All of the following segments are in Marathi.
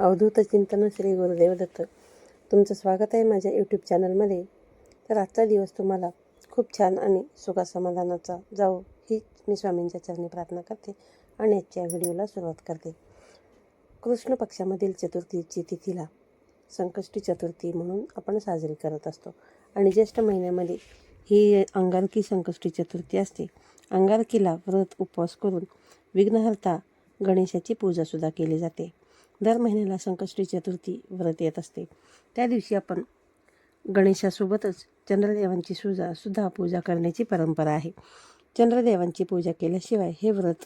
अवधूत चिंतन श्री गुरुदेव दत्त. तुमचं स्वागत आहे माझ्या यूट्यूब चॅनलमध्ये तर आजचा दिवस तुम्हाला खूप छान आणि सुखासमाधानाचा जाओ ही मी स्वामींच्या चरणी प्रार्थना करते आणि आजच्या व्हिडिओला सुरुवात करते. कृष्ण पक्षामधील चतुर्थीची तिथीला संकष्टी चतुर्थी म्हणून आपण साजरी करत असतो. आणि ज्येष्ठ महिन्यामध्ये ही अंगारकी संकष्टी चतुर्थी असते. अंगारकीला व्रत उपवास करून विघ्नहर्ता गणेशाची पूजासुद्धा केली जाते. दर महिन्याला संकष्टी चतुर्थी व्रत येत असते. त्या दिवशी आपण गणेशासोबतच चंद्रदेवांची सुजा सुद्धा पूजा करण्याची परंपरा आहे. चंद्रदेवांची पूजा केल्याशिवाय हे व्रत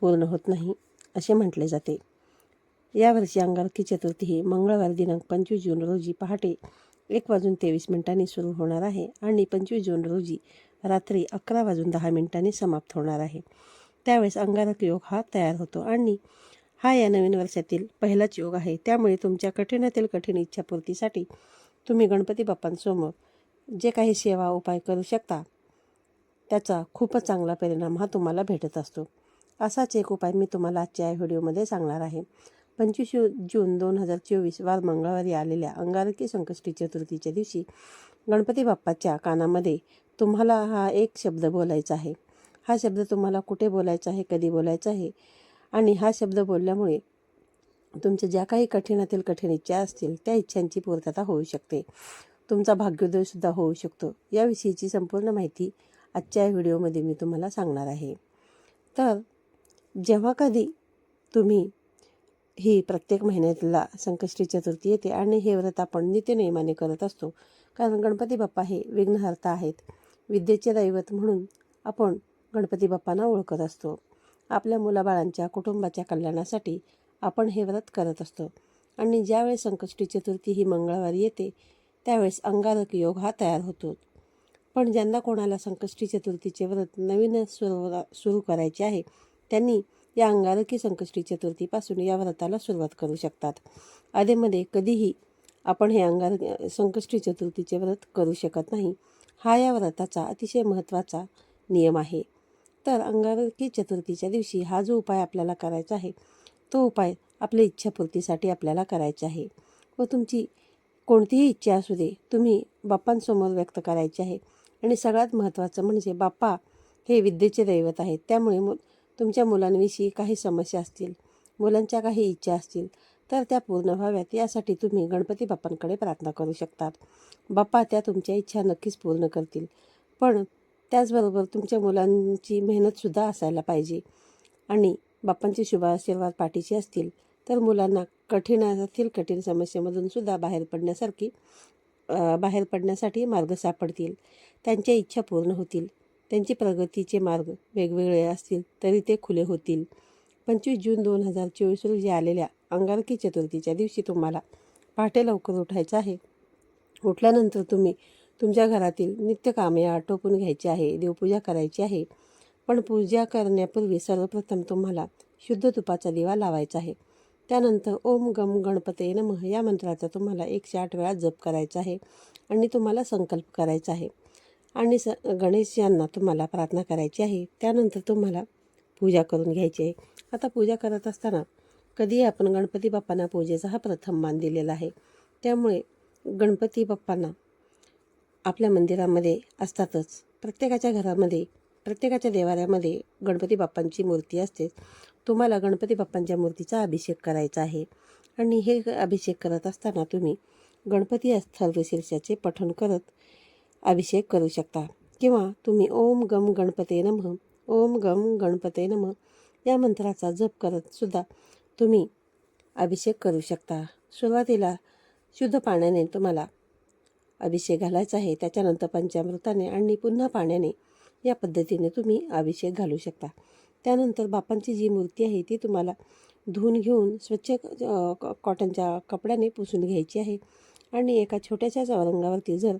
पूर्ण होत नाही असे म्हटले जाते. यावर्षी अंगारकी चतुर्थी ही मंगळवार दिनांक पंचवीस जून रोजी पहाटे एक वाजून तेवीस मिनिटांनी सुरू होणार आहे आणि पंचवीस जून रोजी रात्री अकरा वाजून दहा मिनिटांनी समाप्त होणार आहे. त्यावेळेस अंगारक योग हा तयार होतो आणि हा या नवीन वर्षातील पहिलाच योग आहे. त्यामुळे तुमच्या कठीणातील कठीण इच्छापूर्तीसाठी तुम्ही गणपती बाप्पांसमोर जे काही सेवा उपाय करू शकता त्याचा खूपच चांगला परिणाम हा तुम्हाला भेटत असतो. असाच एक उपाय मी तुम्हाला आजच्या या व्हिडिओमध्ये सांगणार आहे. पंचवीस जून दोन हजार चोवीस वार मंगळवारी आलेल्या अंगारकी संकष्टी चतुर्थीच्या दिवशी गणपती बाप्पाच्या कानामध्ये तुम्हाला हा एक शब्द बोलायचा आहे. हा शब्द तुम्हाला कुठे बोलायचा आहे कधी बोलायचा आहे आणि हा शब्द बोलल्यामुळे तुमच्या ज्या काही कठीणातील कठीण इच्छा असतील त्या इच्छांची पूर्तता होऊ शकते. तुमचा भाग्योदयसुद्धा होऊ शकतो. याविषयीची संपूर्ण माहिती आजच्या व्हिडिओमध्ये मी तुम्हाला सांगणार आहे. तर जेव्हा कधी तुम्ही ही प्रत्येक महिन्यातला संकष्टी चतुर्थी येते आणि हे व्रत आपण नित्यनियमाने करत असतो कारण गणपती बाप्पा हे विघ्नहर्ता आहेत. विद्येचे दैवत म्हणून आपण गणपती बाप्पांना ओळखत असतो. आपल्या मुलाबाळांच्या कुटुंबाच्या कल्याणासाठी आपण हे व्रत करत असतो. आणि ज्यावेळेस संकष्टी चतुर्थी ही मंगळवारी येते त्यावेळेस अंगारक योग हा तयार होतो. पण ज्यांना कोणाला संकष्टी चतुर्थीचे व्रत नवीन सुरू सुरू करायचे आहे त्यांनी या अंगारकी संकष्टी चतुर्थीपासून या व्रताला सुरुवात करू शकतात. आधीमध्ये कधीही आपण हे अंगार संकष्टी चतुर्थीचे व्रत करू शकत नाही. हा या व्रताचा अतिशय महत्त्वाचा नियम आहे. तर अंगारकी चतुर्थीच्या दिवशी हा जो उपाय आपल्याला करायचा आहे तो उपाय आपल्या इच्छापूर्तीसाठी आपल्याला करायचा आहे व तुमची कोणतीही इच्छा असू दे तुम्ही बाप्पांसमोर व्यक्त करायची आहे. आणि सगळ्यात महत्त्वाचं म्हणजे बाप्पा हे विद्येचे दैवत आहेत त्यामुळे मु तुमच्या मुलांविषयी काही समस्या असतील मुलांच्या काही इच्छा असतील तर त्या पूर्ण व्हाव्यात यासाठी तुम्ही गणपती बाप्पांकडे प्रार्थना करू शकतात बाप्पा त्या तुमच्या इच्छा नक्कीच पूर्ण करतील. पण त्याचबरोबर तुमच्या मुलांची मेहनतसुद्धा असायला पाहिजे. आणि बाप्पांचे शुभ आशीर्वाद पाठीचे असतील तर मुलांना कठीणातील कठीण समस्येमधूनसुद्धा बाहेर पडण्यासारखी बाहेर पडण्यासाठी मार्ग सापडतील. त्यांच्या इच्छा पूर्ण होतील. त्यांची प्रगतीचे मार्ग वेगवेगळे असतील तरी ते खुले होतील. पंचवीस जून दोन हजार चोवीस रोजी आलेल्या अंगारकी चतुर्थीच्या दिवशी तुम्हाला पहाटे लवकर उठायचं आहे. उठल्यानंतर तुम्ही तुमच्या घरातील नित्यकामे आटोपून घ्यायची आहे देवपूजा करायची आहे. पण पूजा करण्यापूर्वी सर्वप्रथम तुम्हाला शुद्ध तुपाचा दिवा लावायचा आहे. त्यानंतर ओम गम गणपते नमः या मंत्राचा तुम्हाला एकशे आठ वेळा जप करायचा आहे आणि तुम्हाला संकल्प करायचा आहे. आणि स गणेश यांना तुम्हाला प्रार्थना करायची आहे. त्यानंतर तुम्हाला पूजा करून घ्यायची आहे. आता पूजा करत असताना कधीही आपण गणपती बाप्पांना पूजेचा हा प्रथम मान दिलेला आहे. त्यामुळे गणपती बाप्पांना आपल्या मंदिरामध्ये असतातच. प्रत्येकाच्या घरामध्ये प्रत्येकाच्या देवाऱ्यामध्ये गणपती बाप्पांची मूर्ती असते. तुम्हाला गणपती बाप्पांच्या मूर्तीचा अभिषेक करायचा आहे. आणि हे अभिषेक करत असताना तुम्ही गणपती स्थर्व शीर्षाचे पठण करत अभिषेक करू शकता. किंवा तुम्ही ओम गम गणपते नम ओम गम गणपते नम या मंत्राचा जप करत सुद्धा तुम्ही अभिषेक करू शकता. सुरुवातीला शुद्ध पाण्याने तुम्हाला अभिषेक घालायचा आहे. त्याच्यानंतर पंचामृताने आणि पुन्हा पाण्याने या पद्धतीने तुम्ही अभिषेक घालू शकता. त्यानंतर बापांची जी मूर्ती आहे ती तुम्हाला धुवून घेऊन स्वच्छ कॉटनच्या कपड्याने पुसून घ्यायची आहे. आणि एका छोट्याशा चौरंगावरती जर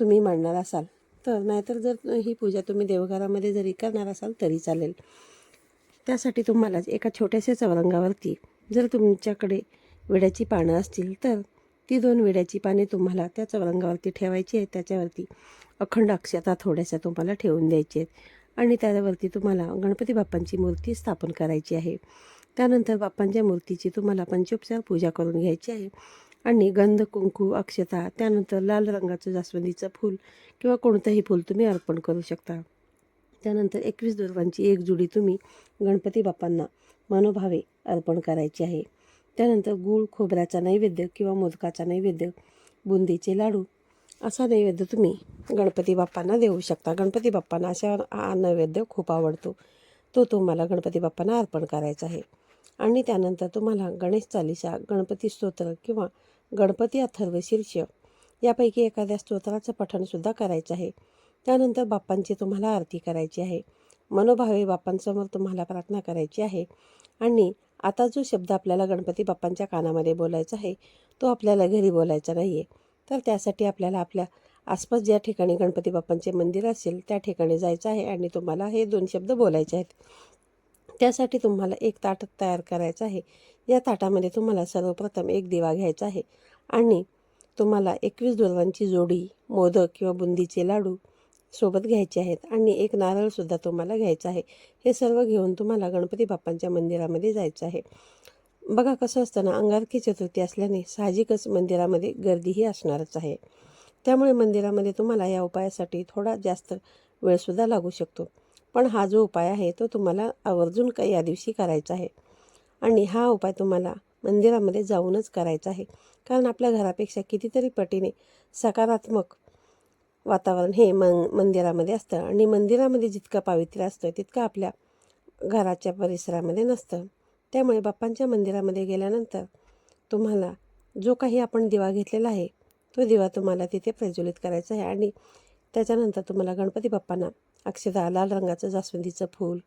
तुम्ही मांडणार असाल तर नाहीतर जर ही पूजा तुम्ही देवघरामध्ये जरी करणार असाल तरी चालेल. त्यासाठी तुम्हाला एका छोट्याशा चौरंगावरती जर तुमच्याकडे विड्याची पानं असतील तर ती दोन विड्याची पाने तुम्हाला त्याच रंगावरती ठेवायची आहेत. त्याच्यावरती अखंड अक्षता थोड्याशा तुम्हाला ठेवून द्यायची आहेत. आणि त्यावरती तुम्हाला गणपती बाप्पांची मूर्ती स्थापन करायची आहे. त्यानंतर बाप्पांच्या मूर्तीची तुम्हाला पंचोपचार पूजा करून घ्यायची आहे. आणि गंध कुंकू अक्षता त्यानंतर लाल रंगाचं जास्वंदीचं फूल किंवा कोणतंही फूल तुम्ही अर्पण करू शकता. त्यानंतर एकवीस दुर्वांची एक जुडी तुम्ही गणपती बाप्पांना मनोभावे अर्पण करायची आहे. त्यानंतर गूळ खोबऱ्याचा नैवेद्य किंवा मोदकाचा नैवेद्य बुंदीचे लाडू असा नैवेद्य तुम्ही गणपती बाप्पांना देऊ शकता. गणपती बाप्पांना अशा हा नैवेद्य खूप आवडतो. तो तुम्हाला गणपती बाप्पांना अर्पण करायचा आहे. आणि त्यानंतर तुम्हाला गणेश चालिसा गणपती स्तोत्र किंवा गणपती अथर्व शीर्ष यापैकी एखाद्या स्तोत्राचं पठणसुद्धा करायचं आहे. त्यानंतर बाप्पांची तुम्हाला आरती करायची आहे. मनोभावे बाप्पांसमोर तुम्हाला प्रार्थना करायची आहे. आणि आता जो शब्द आपल्याला गणपती बाप्पांच्या कानामध्ये बोलायचा आहे तो आपल्याला घरी बोलायचा नाही आहे तर त्यासाठी आपल्याला आपल्या आसपास ज्या ठिकाणी गणपती बाप्पांचे मंदिर असेल त्या ठिकाणी जायचं आहे आणि तुम्हाला हे दोन शब्द बोलायचे आहेत. त्यासाठी तुम्हाला एक ताट तयार करायचं आहे. या ताटामध्ये तुम्हाला सर्वप्रथम एक दिवा घ्यायचा आहे आणि तुम्हाला एकवीस दुर्वांची जोडी मोदक किंवा बुंदीचे लाडू सोबत घ्यायचे आहेत आणि एक नारळसुद्धा तुम्हाला घ्यायचा आहे. हे सर्व घेऊन तुम्हाला गणपती बाप्पांच्या मंदिरामध्ये जायचं आहे. बघा कसं असतं ना अंगारकी चतुर्थी असल्याने साहजिकच मंदिरामध्ये गर्दीही असणारच आहे. त्यामुळे मंदिरामध्ये तुम्हाला या उपायासाठी थोडा जास्त वेळसुद्धा लागू शकतो. पण हा जो उपाय आहे तो तुम्हाला आवर्जून का या दिवशी करायचा आहे? आणि हा उपाय तुम्हाला मंदिरामध्ये जाऊनच करायचा आहे. कारण आपल्या घरापेक्षा कितीतरी पटीने सकारात्मक वातावरण हे मं मंदिरामध्ये असतं. आणि मंदिरामध्ये जितकं पावित्र्य असतं तितकं आपल्या घराच्या परिसरामध्ये नसतं. त्यामुळे बाप्पांच्या मंदिरामध्ये गेल्यानंतर तुम्हाला जो काही आपण दिवा घेतलेला आहे तो दिवा तुम्हाला तिथे प्रज्वलित करायचा आहे. आणि त्याच्यानंतर तुम्हाला गणपती बाप्पांना अक्षदा लाल रंगाचं जास्वंदीचं फूल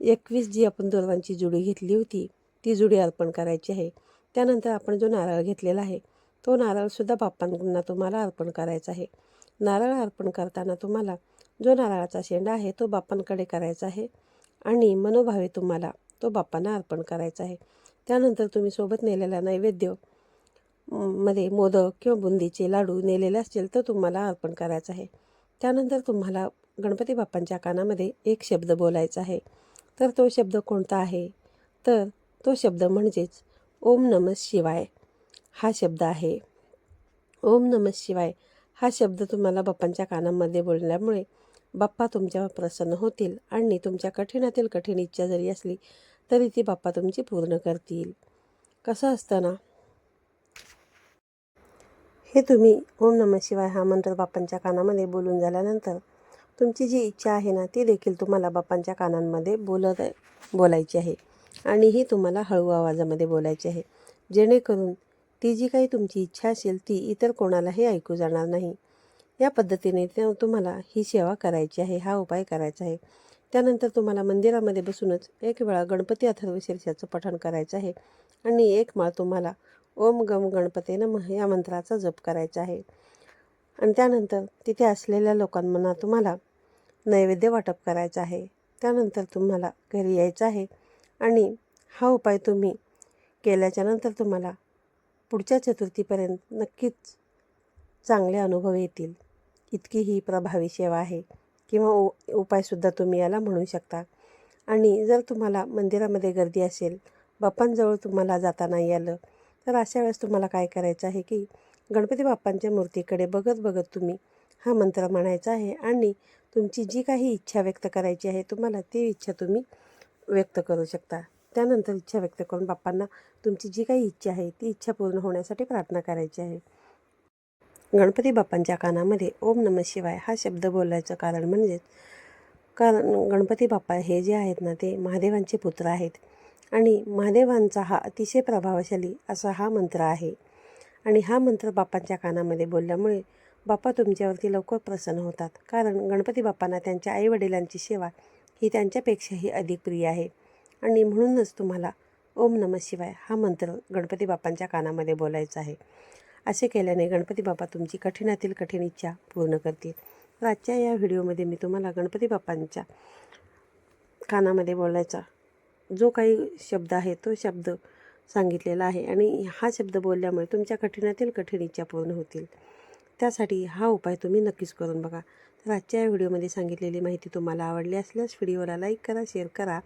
एकवीस जी आपण दोरवांची जुडी घेतली होती ती जुडी अर्पण करायची आहे. त्यानंतर आपण जो नारळ घेतलेला आहे तो नारळसुद्धा बाप्पांना तुम्हाला अर्पण करायचा आहे. नारळ अर्पण करताना तुम्हाला जो नारळाचा शेंडा आहे तो बाप्पांकडे करायचा आहे आणि मनोभावे तुम्हाला तो बाप्पांना अर्पण करायचा आहे. त्यानंतर तुम्ही सोबत नेलेला नैवेद्यमध्ये मोदक किंवा बुंदीचे लाडू नेलेले असतील तर तुम्हाला अर्पण करायचं आहे. त्यानंतर तुम्हाला गणपती बाप्पांच्या कानामध्ये एक शब्द बोलायचा आहे. तर तो शब्द कोणता आहे? तर तो शब्द म्हणजेच ओम नमः शिवाय हा शब्द आहे. ओम नमः शिवाय हा शब्द तुम्हाला बाप्पांच्या कानामध्ये बोलल्यामुळे बाप्पा तुमच्यावर प्रसन्न होतील आणि तुमच्या कठीणातील कठीण इच्छा जरी असली तरी ती बाप्पा तुमची पूर्ण करतील. कसं असतं ना? हे तुम्ही ओम नम शिवाय हा मंत्र बाप्पांच्या कानामध्ये बोलून झाल्यानंतर तुमची जी इच्छा आहे ना ती देखील तुम्हाला बाप्पांच्या कानांमध्ये बोलत बोलायची आहे. आणि ही तुम्हाला हळू आवाजामध्ये बोलायची आहे. जेणेकरून ती जी काही तुमची इच्छा असेल ती इतर कोणालाही ऐकू जाणार नाही. या पद्धतीने तुम्हाला ही सेवा करायची आहे हा उपाय करायचा आहे. त्यानंतर तुम्हाला मंदिरामध्ये बसूनच एक वेळा गणपती अथर्व शीर्षाचं पठण करायचं आहे आणि एक माळ तुम्हाला ओम गम गणपते नमः या मंत्राचा जप करायचा आहे. आणि त्यानंतर तिथे असलेल्या लोकांना तुम्हाला नैवेद्य वाटप करायचं आहे. त्यानंतर तुम्हाला घरी यायचं आहे आणि हा उपाय तुम्ही केल्याच्यानंतर तुम्हाला पुढच्या चतुर्थीपर्यंत नक्कीच चांगले अनुभव येतील. इतकी ही प्रभावी सेवा आहे किंवा उ उपायसुद्धा तुम्ही याला म्हणू शकता. आणि जर तुम्हाला मंदिरामध्ये गर्दी असेल बाप्पांजवळ तुम्हाला जाता नाही आलं तर अशा वेळेस तुम्हाला काय करायचं आहे की गणपती बाप्पांच्या मूर्तीकडे बघत बघत तुम्ही हा मंत्र म्हणायचा आहे आणि तुमची जी काही इच्छा व्यक्त करायची आहे तुम्हाला ती इच्छा तुम्ही व्यक्त करू शकता. त्यानंतर इच्छा व्यक्त करून बाप्पांना तुमची जी काही इच्छा आहे ती इच्छा पूर्ण होण्यासाठी प्रार्थना करायची आहे. गणपती बाप्पांच्या कानामध्ये ओम नम शिवाय हा शब्द बोलायचं कारण म्हणजेच कारण गणपती बाप्पा हे जे आहेत ना ते महादेवांचे पुत्र आहेत. आणि महादेवांचा हा अतिशय प्रभावशाली असा हा मंत्र आहे. आणि हा मंत्र बाप्पांच्या कानामध्ये बोलल्यामुळे बाप्पा तुमच्यावरती लवकर प्रसन्न होतात. कारण गणपती बाप्पांना त्यांच्या आईवडिलांची सेवा ही त्यांच्यापेक्षाही अधिक प्रिय आहे. आणि म्हणूनच तुम्हाला ओम नम शिवाय हा मंत्र गणपती बाप्पांच्या कानामध्ये बोलायचा आहे. असे केल्याने गणपती बाप्पा तुमची कठीणातील कठीण इच्छा पूर्ण करतील. तर आजच्या या व्हिडिओमध्ये मी तुम्हाला गणपती बाप्पांच्या कानामध्ये बोलायचा जो काही शब्द आहे तो शब्द सांगितलेला आहे आणि हा शब्द बोलल्यामुळे तुमच्या कठीणातील कठीण इच्छा पूर्ण होतील. त्यासाठी हा उपाय तुम्ही नक्कीच करून बघा. तर आजच्या या व्हिडिओमध्ये सांगितलेली माहिती तुम्हाला आवडली असल्यास व्हिडिओला लाईक करा शेअर करा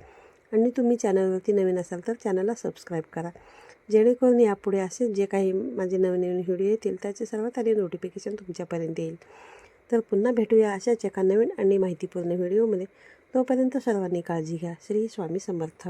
आणि तुम्ही चॅनलवरती नवीन असाल तर चॅनलला सबस्क्राईब करा. जेणेकरून यापुढे असे जे काही माझे नवीन नवीन व्हिडिओ येतील त्याचे सर्वात आधी नोटिफिकेशन तुमच्यापर्यंत येईल. तर पुन्हा भेटूया अशाच एका नवीन आणि माहितीपूर्ण व्हिडिओमध्ये. तोपर्यंत सर्वांनी काळजी घ्या. श्री स्वामी समर्थ.